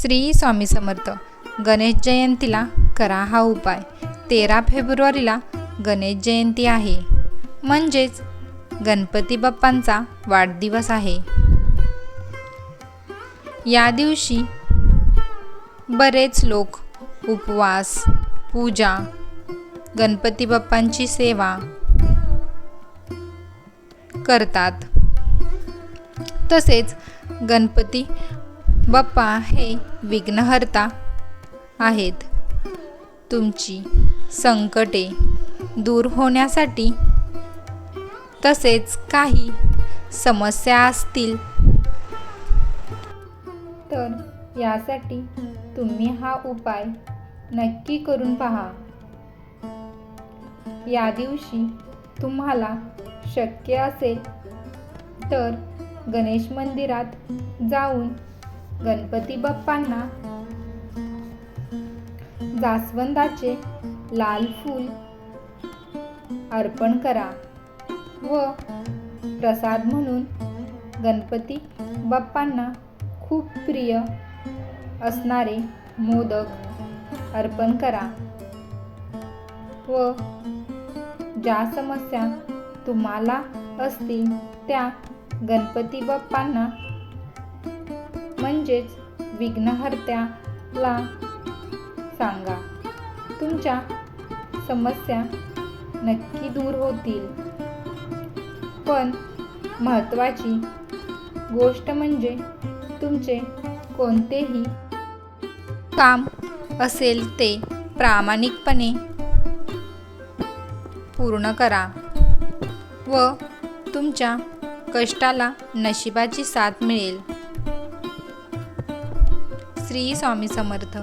श्री स्वामी समर्थ. गणेश जयंतीला करा हा उपाय. तेरा फेब्रुवारीला गणेश जयंती आहे. म्हणजेच गणपती बाप्पांचा वाढदिवस आहे. या दिवशी बरेच लोक उपवास पूजा गणपती बाप्पांची सेवा करतात. तसेच गणपती बाप्पा हे विघ्नहर्ता आहेत. तुमची संकटे दूर होण्यासाठी तसेच काही समस्या असतील तर यासाठी तुम्ही हा उपाय नक्की करून पहा. या दिवशी तुम्हाला शक्य असेल तर गणेश मंदिरात जाऊन गणपती बाप्पांना जास्वंदाचे लाल फूल अर्पण करा व प्रसाद म्हणून गणपती बाप्पांना खूप प्रिय असणारे मोदक अर्पण करा व ज्या समस्या तुम्हाला असतील त्या गणपती बाप्पांना म्हणजेच विघ्नहर्त्याला सांगा तुमच्या समस्या नक्की दूर होतील. पण महत्त्वाची गोष्ट म्हणजे तुमचे कोणतेही काम असेल ते प्रामाणिकपणे पूर्ण करा व तुमच्या कष्टाला नशिबाची साथ मिळेल. श्री स्वामी समर्थ.